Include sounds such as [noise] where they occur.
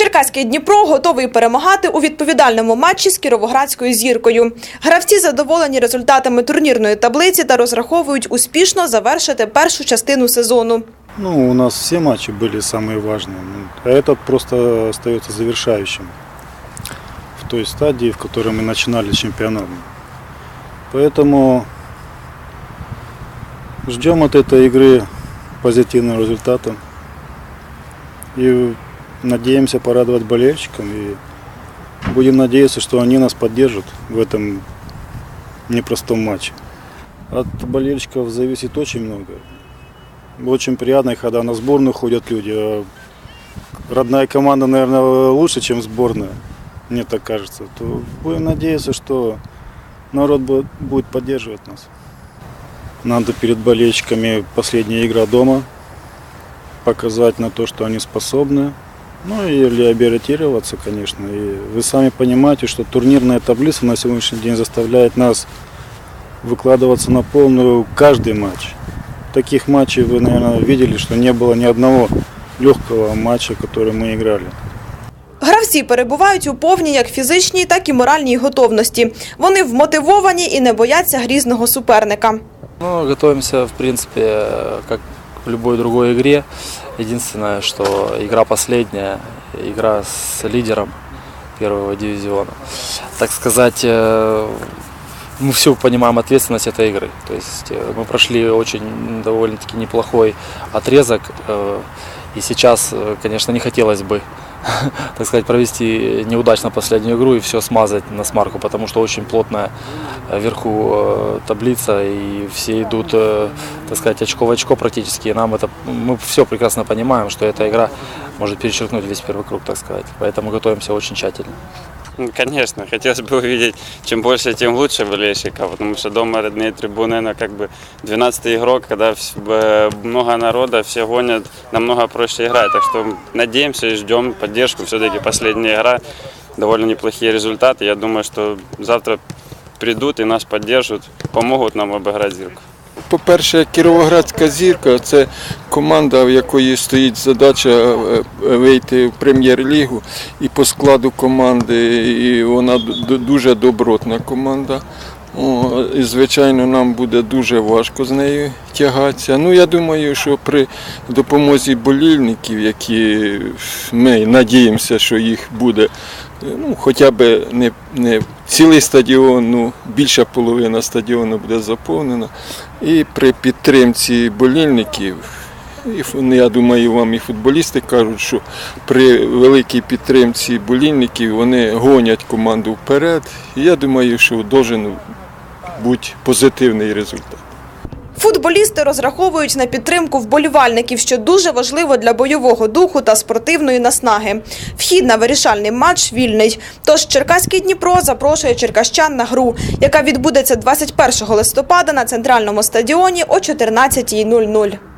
Черкаський Дніпро готовий перемагати у відповідальному матчі з кіровоградською зіркою. Гравці задоволені результатами турнірної таблиці та розраховують успішно завершити першу частину сезону. Ну, у нас все матчи были самые важные, ну, а этот просто остается завершающим в той стадии, в которой мы начинали чемпионат. Поэтому ждем от этой игры позитивного результата и надеемся порадовать болельщикам и будем надеяться, что они нас поддержат в этом непростом матче. От болельщиков зависит очень много. Очень приятно, когда на сборную ходят люди. А Родная команда, наверное, лучше, чем сборная, мне так кажется. То будем надеяться, что народ бу- будет поддерживать нас. Надо перед болельщиками последняя игра дома показать на то, что они способны. Ну и реабилитироваться, конечно. И вы сами понимаете, что турнирная таблица на сегодняшний день заставляет нас выкладываться на полную каждый матч. Таких матчей вы, наверное, видели, что не было ни одного легкого матча, который мы играли. Гравці перебувають у повній як фізичній, так і моральній готовності. Вони вмотивовані і не бояться грізного суперника. Ну, готовимся, в принципе, э, как в любой другой игре. Единственное, что игра последняя, игра с лидером первого дивизиона. Так сказать, э, мы все понимаем ответственность этой игры. То есть э, мы прошли очень довольно-таки неплохой отрезок. э, И сейчас, конечно, не хотелось бы [laughs] так сказать, провести неудачно последнюю игру и все смазать на смарку, потому что очень плотная э, вверху э, таблица, и все идут, э, так сказать, очко в очко практически. И нам это, мы все прекрасно понимаем, что эта игра может перечеркнуть весь первый круг, так сказать. Поэтому готовимся очень тщательно. Ну, Конечно, хотелось бы увидеть, чем больше, тем лучше болельщиков, потому что дома родные трибуны, но как бы 12 игрок, когда много народа, все гонят, намного проще играть. Так что надеемся и ждем поддержку. Все-таки последняя игра, довольно неплохие результаты. Я думаю, что завтра придут и нас поддержат, помогут нам обыграть Зирку. По-перше, Кіровоградська зірка це команда, в якої стоїть задача е, е, вийти в прем'єр-лігу. І по складу команди, і вона дуже добротна команда. І, звичайно, нам буде дуже важко з нею тягатися. Ну, я думаю, що при допомозі болільників, які ми надіємося, що їх буде ну, хоча б не, не цілий стадіон, ну, більша половина стадіону буде заповнена. І при підтримці болільників, і, ну, я думаю, вам і футболісти кажуть, що при великій підтримці болільників вони гонять команду вперед. І я думаю, що должен бути позитивний результат. Футболісти розраховують на підтримку вболівальників, що дуже важливо для бойового духу та спортивної наснаги. Вхід на вирішальний матч вільний. Тож Черкаський Дніпро запрошує черкащан на гру, яка відбудеться 21 листопада на центральному стадіоні о 14.00.